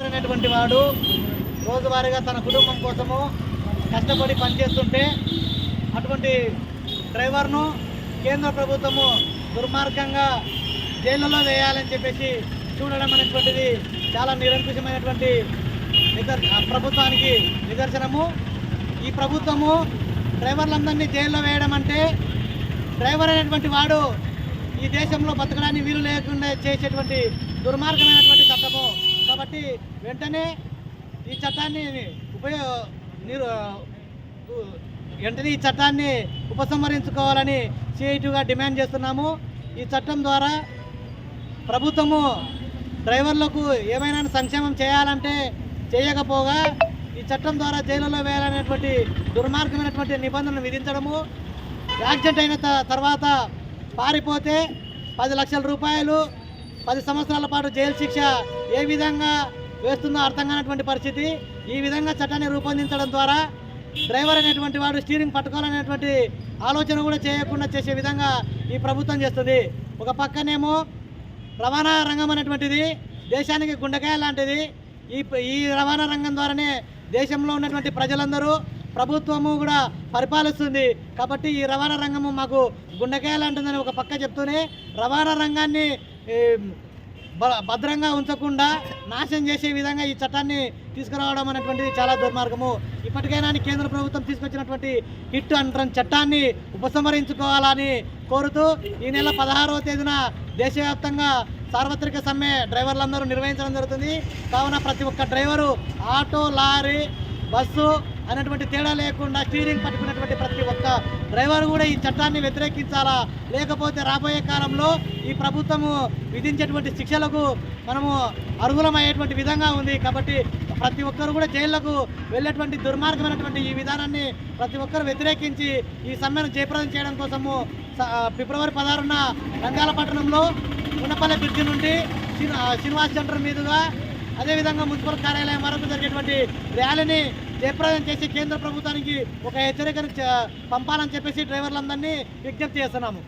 అనేటువంటి వాడు రోజువారీగా తన కుటుంబం కోసము కష్టపడి పనిచేస్తుంటే అటువంటి డ్రైవర్ను కేంద్ర ప్రభుత్వము దుర్మార్గంగా జైళ్ళలో వేయాలని చెప్పేసి చూడడం అనేటువంటిది చాలా నిరంకుశమైనటువంటి నిదర్ ప్రభుత్వానికి నిదర్శనము. ఈ ప్రభుత్వము డ్రైవర్లందరినీ జైల్లో వేయడం అంటే డ్రైవర్ అనేటువంటి వాడు ఈ దేశంలో బతకడానికి వీలు లేకుండా చేసేటువంటి దుర్మార్గమైనటువంటి చట్టము కాబట్టి వెంటనే ఈ చట్టాన్ని ఉపయోగ మీరు వెంటనే ఈ చట్టాన్ని ఉపసంహరించుకోవాలని సిఐటిగా డిమాండ్ చేస్తున్నాము. ఈ చట్టం ద్వారా ప్రభుత్వము డ్రైవర్లకు ఏమైనా సంక్షేమం చేయాలంటే చేయకపోగా ఈ చట్టం ద్వారా జైలులో వేయాలనేటువంటి దుర్మార్గమైనటువంటి నిబంధనలు విధించడము. యాక్సిడెంట్ అయిన త- తర్వాత పారిపోతే పది లక్షల రూపాయలు పది సంవత్సరాల పాటు జైలు శిక్ష ఏ విధంగా వేస్తుందో అర్థం కానటువంటి పరిస్థితి. ఈ విధంగా చట్టాన్ని రూపొందించడం ద్వారా డ్రైవర్ అనేటువంటి వాడు స్టీరింగ్ పట్టుకోవాలనేటువంటి ఆలోచన కూడా చేయకుండా చేసే విధంగా ఈ ప్రభుత్వం చేస్తుంది. ఒక పక్కనేమో రవాణా రంగం అనేటువంటిది దేశానికి గుండెకాయ లాంటిది. ఈ ఈ రవాణా రంగం ద్వారానే దేశంలో ఉన్నటువంటి ప్రజలందరూ ప్రభుత్వము కూడా పరిపాలిస్తుంది. కాబట్టి ఈ రవాణా రంగము మాకు గుండకాయ లాంటిదని ఒక పక్క చెప్తూనే రవాణా రంగాన్ని భద్రంగా ఉంచకుండా నాశనం చేసే విధంగా ఈ చట్టాన్ని తీసుకురావడం అనేటువంటిది చాలా దుర్మార్గము. ఇప్పటికైనా కేంద్ర ప్రభుత్వం తీసుకొచ్చినటువంటి హిట్ అంటారు చట్టాన్ని ఉపసంహరించుకోవాలని కోరుతూ ఈ నెల పదహారవ తేదీన దేశవ్యాప్తంగా సార్వత్రిక సమ్మె డ్రైవర్లందరూ నిర్వహించడం జరుగుతుంది. కావున ప్రతి ఒక్క డ్రైవరు ఆటో లారీ బస్సు అనేటువంటి తేడా లేకుండా స్టీరింగ్ పట్టుకున్నటువంటి ప్రతి ఒక్క డ్రైవర్ కూడా ఈ చట్టాన్ని వ్యతిరేకించాలా? లేకపోతే రాబోయే కాలంలో ఈ ప్రభుత్వము విధించేటువంటి శిక్షలకు మనము అర్హులమయ్యేటువంటి విధంగా ఉంది. కాబట్టి ప్రతి ఒక్కరు కూడా జైళ్ళకు వెళ్ళేటువంటి దుర్మార్గమైనటువంటి ఈ విధానాన్ని ప్రతి ఒక్కరు వ్యతిరేకించి ఈ సమ్మెను జయప్రదం చేయడం కోసము స- ఫిబ్రవరి పదహారున రంగాల పట్టణంలో ఉన్నపల్లి బ్రిడ్జి నుండి శ్రీ- శ్రీనివాస్ సెంటర్ మీదుగా అదేవిధంగా మున్సిపల్ కార్యాలయం వరకు జరిగేటువంటి ర్యాలీని జయప్రదం చేసి కేంద్ర ప్రభుత్వానికి ఒక హెచ్చరికను చ- పంపాలని చెప్పేసి డ్రైవర్లందరినీ విజ్ఞప్తి చేస్తున్నాము.